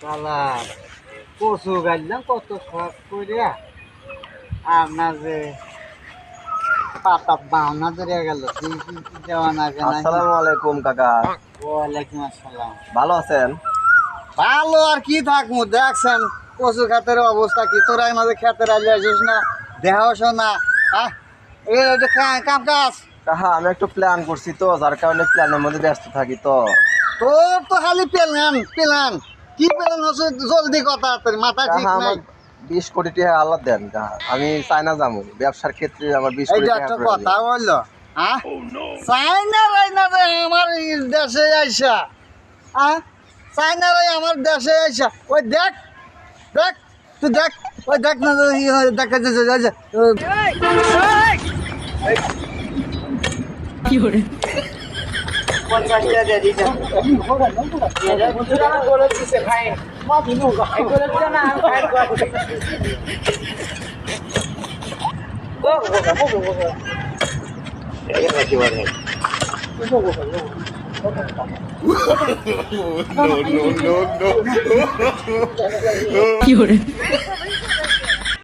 শালা কচু গাইলাম কত শখ করিয়া আর না যে পাতা বাউনা ধরে গেল দেওয়া আসসালামু আলাইকুম কাকা। ওয়ালাইকুম আসসালাম। ভালো আছেন? ভালো আর কি থাকব দেখছেন কচু খাতের অবস্থা কি? তোরা এই মাঝে খেতে রাজি আসিস না দেহাও না আহ কাম কাজ? আমি একটু প্ল্যান করছি তো যার কারণে প্ল্যানের মধ্যে ব্যস্ত থাকি তো। তোর তো খালি প্ল্যান প্ল্যান কি হচ্ছে জলদি কথা তোর মাথা ঠিক নাই। বিশ কোটি টাকা আল্লাহ দেন আমি চায়না যাব ব্যবসার ক্ষেত্রে আমার বিশ কোটি টাকা একটা কথা বলল হ্যাঁ? চাইনা রাইনা রে আমার দেশে আইসা। হ্যাঁ? চাইনা রে আমার দেশে আইসা। ওই দেখ দেখ তুই দেখ ওই দেখ না দেখা যাচ্ছে পঞ্চাশ টাকা দিয়ে দিতে no, no, no, no.